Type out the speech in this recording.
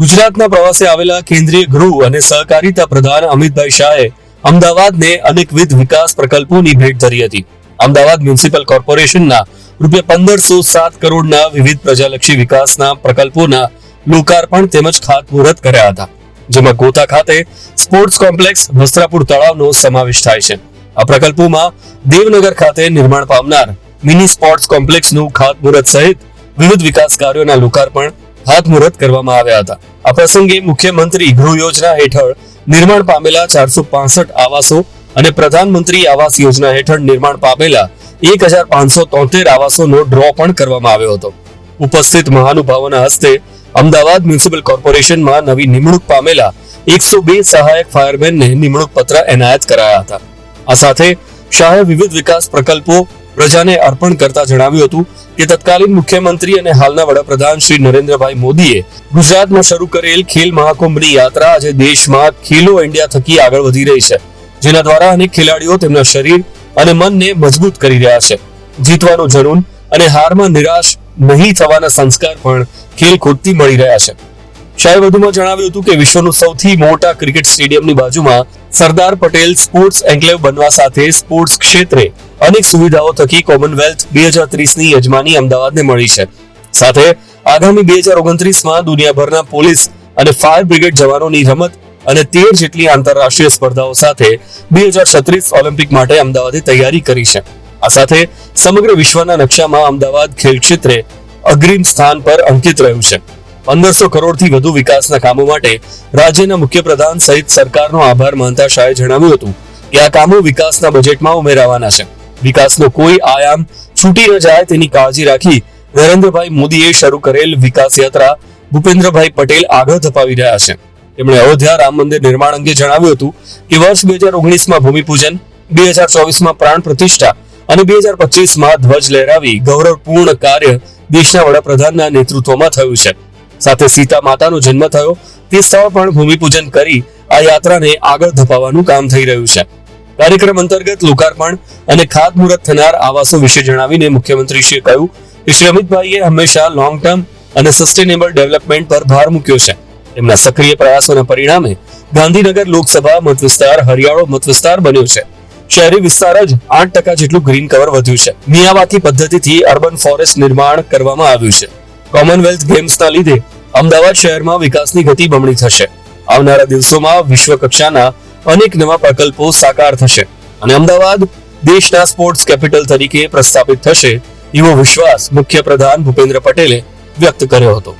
ગુજરાતના પ્રવાસે આવેલા કેન્દ્રીય ગૃહ અને સહકારિતા પ્રધાન અમિતભાઈ શાહે અમદાવાદને અનેકવિધ વિકાસ પ્રકલ્પોની ભેટ ધરી હતી. અમદાવાદ મ્યુનિસિપલ કોર્પોરેશનના રૂપિયા પંદરસો સાત કરોડના વિવિધ પ્રજાલક્ષી વિકાસના પ્રકલ્પોના લોકાર્પણ તેમજ ખાતમુહૂર્ત કર્યા હતા, જેમાં ગોતા ખાતે સ્પોર્ટ્સ કોમ્પ્લેક્સ, વસ્ત્રાપુર તળાવનો સમાવેશ થાય છે. આ પ્રકલ્પોમાં દેવનગર ખાતે નિર્માણ પામનાર મિની સ્પોર્ટ્સ કોમ્પ્લેક્સનું ખાતમુહૂર્ત સહિત વિવિધ વિકાસ કાર્યોના લોકાર્પણ ખાતમુહૂર્ત કરવામાં આવ્યા હતા. આ પ્રસંગે મુખ્યમંત્રી ગૃહ યોજના હેઠળ નિર્માણ પામેલા ચારસો પાસઠ આવાસો અને પ્રધાનમંત્રી આવાસ યોજના હેઠળ નિર્માણ પામેલા એક હજાર પાંચસો તોતેર આવાસોનો ડ્રો પણ કરવામાં આવ્યો હતો. ઉપસ્થિત મહાનુભાવોના હસ્તે અમદાવાદ મ્યુનિસિપલ કોર્પોરેશનમાં નવી નિમણૂક પામેલા એકસો બે સહાયક ફાયરમેનને નિમણૂક પત્ર એનાયત કરાયા હતા. આ સાથે શાહે વિવિધ વિકાસ પ્રકલ્પો પ્રજાને અર્પણ કરતા જણાવ્યું હતું કે તત્કાલીન મુખ્યમંત્રી અને હાલના વડાપ્રધાન શ્રી નરેન્દ્રભાઈ મોદીએ ગુજરાતમાં શરૂ કરેલ ખેલ મહાકુંભની યાત્રા આજે દેશમાં ખેલો ઇન્ડિયા થકી આગળ વધી રહી છે, જેના દ્વારા અનેક ખેલાડીઓ તેમના શરીર અને મનને મજબૂત કરી રહ્યા છે. જીતવાનું જનૂન અને હારમાં નિરાશ નહીં થવાના સંસ્કાર પણ ખેલકૂદથી મળી રહ્યા છે. શાહે વધુમાં જણાવ્યું હતું કે વિશ્વનું સૌથી મોટા ક્રિકેટ સ્ટેડિયમની બાજુમાં સરદાર પટેલ સ્પોર્ટ્સ એન્કલેવ બનવા સાથે સ્પોર્ટ્સ ક્ષેત્રે અનેક સુવિધાઓ થકી કોમનવેલ્થ બે હજાર ત્રીસની યજમાની અમદાવાદને મળી છે. સાથે આગામી બે હજાર ઓગણત્રીસમાં દુનિયાભરના પોલીસ અને ફાયર બ્રિગેડ જવાનોની રમત અને તેર જેટલી આંતરરાષ્ટ્રીય સ્પર્ધાઓ સાથે બે હજાર છત્રીસ ઓલિમ્પિક માટે અમદાવાદે તૈયારી કરી છે. આ સાથે સમગ્ર વિશ્વના નકશામાં અમદાવાદ ખેલ ક્ષેત્રે અગ્રીમ સ્થાન પર અંકિત રહ્યું છે. પંદરસો કરોડથી વધુ વિકાસના કામો માટે રાજ્યના મુખ્યપ્રધાન સહિત સરકારનો આભાર માનતા શાહે જણાવ્યું હતું કે આ કામો વિકાસના બજેટમાં ઉમેરાવાના છે. વિકાસનો કોઈ આયામ છૂટી ન જાય તેની કાળજી રાખી નરેન્દ્રભાઈ મોદીએ શરૂ કરેલ વિકાસ યાત્રા ભૂપેન્દ્રભાઈ પટેલ આગળ ધપાવી રહ્યા છે. તેમણે અયોધ્યા રામ મંદિર નિર્માણ અંગે જણાવ્યું હતું કે વર્ષ બે હજાર ઓગણીસમાં ભૂમિપૂજન, બે હજાર ચોવીસમાં પ્રાણ પ્રતિષ્ઠા અને બે હજાર પચીસમાં ધ્વજ લહેરાવી ગૌરવપૂર્ણ કાર્ય દેશના વડાપ્રધાનના નેતૃત્વમાં થયું છે. સાથે સીતા માતાનો જન્મ થયો તે સ્થળ પણ ભૂમિપૂજન કરી આ યાત્રાને આગળ ધપાવવાનું કામ થઈ રહ્યું છે. કાર્યક્રમ અંતર્ગત લોકાર્પણ અને ખાતમુહૂર્ત થનાર આવાસો વિશે જણાવીને મુખ્યમંત્રીશ્રીએ કહ્યું કે શ્રી હંમેશા લોંગ ટર્મ અને સસ્ટેનેબલ ડેવલપમેન્ટ પર ભાર મૂક્યો છે. તેમના સક્રિય પ્રયાસોના પરિણામે ગાંધીનગર લોકસભા મતવિસ્તાર, હરિયાળો મતવિસ્તાર બન્યો છે. શહેરી વિસ્તાર જ આઠ ટકા જેટલું ગ્રીન કવર વધ્યું છે. મિયાવાકી પદ્ધતિથી અર્બન ફોરેસ્ટ નિર્માણ કરવામાં આવ્યું છે. કોમનવેલ્થ ગેમ્સના લીધે અમદાવાદ શહેરમાં વિકાસની ગતિ બમણી થશે. આવનારા દિવસોમાં વિશ્વ કક્ષાના અનેક નવા પ્રકલ્પો સાકાર થશે અને અમદાવાદ દેશના સ્પોર્ટ્સ કેપિટલ તરીકે પ્રસ્થાપિત થશે એવો વિશ્વાસ મુખ્ય પ્રધાન ભૂપેન્દ્ર પટેલે વ્યક્ત કર્યો હતો.